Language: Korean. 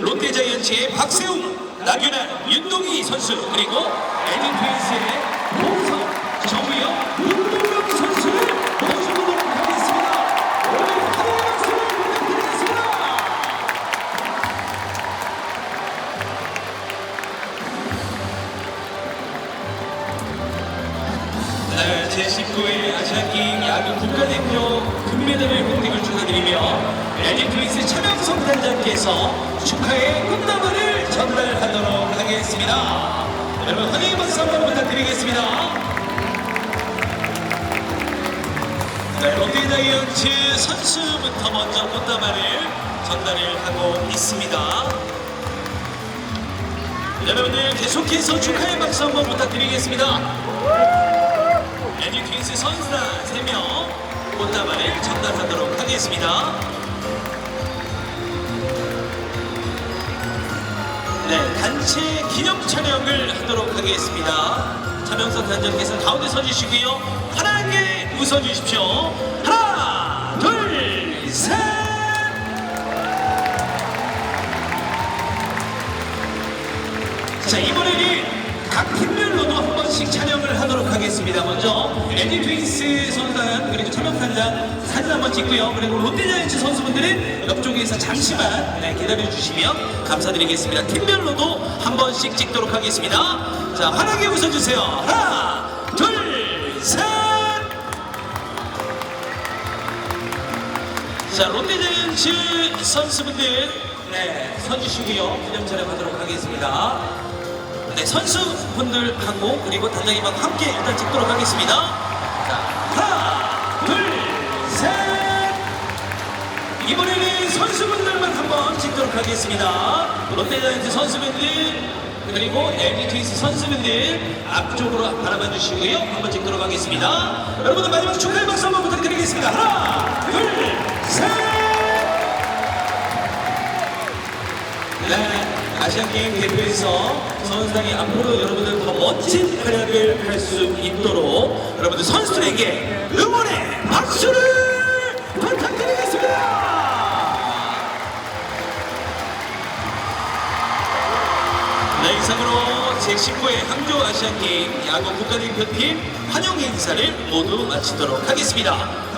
롯데자이언츠의 박세웅, 나균환, 윤동희 선수 그리고 제19회 아시안게임 야구 국가대표 금메달을 공식을 축하드리며 LG 트윈스 차명성 단장께서 축하의 꽃다발을 전달하도록 하겠습니다. 여러분 환영의 박수 한번 부탁드리겠습니다. 네, 롯데자이언츠 선수부터 먼저 꽃다발을 전달을 하고 있습니다. 여러분들 계속해서 축하의 박수 한번 부탁드리겠습니다. LG 트윈스 선수단 3명 꽃다발을 전달하도록 하겠습니다. 네, 단체 기념 촬영을 하도록 하겠습니다. 차명선 단장께서는 가운데 서주시고요. 하나님께 웃어주십시오. 하나, 둘, 셋! 자 이번에는 각 팀별로도 한 번씩 촬영을 하겠습니다. 먼저 LG 트윈스 선수단 그리고 차명단장 사진 한번 찍고요. 그리고 롯데자이언츠 선수분들은 옆쪽에서 잠시만 네, 기다려 주시면 감사드리겠습니다. 팀별로도 한 번씩 찍도록 하겠습니다. 자 환하게 웃어주세요. 하나, 둘, 셋. 자 롯데자이언츠 선수분들 네 서주시고요. 기념 촬영하도록 하겠습니다. 네, 선수분들하고 그리고 단장님하고 함께 일단 찍도록 하겠습니다. 자, 하나, 둘, 셋. 이번에는 선수분들만 한번 찍도록 하겠습니다. 롯데자이언츠 선수분들 그리고 LG 트윈스 선수분들 앞쪽으로 바라봐 주시고요. 한번 찍도록 하겠습니다. 여러분들 마지막 축하의 박수 한번 부탁드리겠습니다. 네, 아시안게임 대표에서 선수단이 앞으로 여러분들 더 멋진 활약을 할 수 있도록 여러분들 선수들에게 응원의 박수를 부탁드리겠습니다. 네, 이상으로 제19회 항저 아시안게임 야구 국가대표팀 환영 행사를 모두 마치도록 하겠습니다.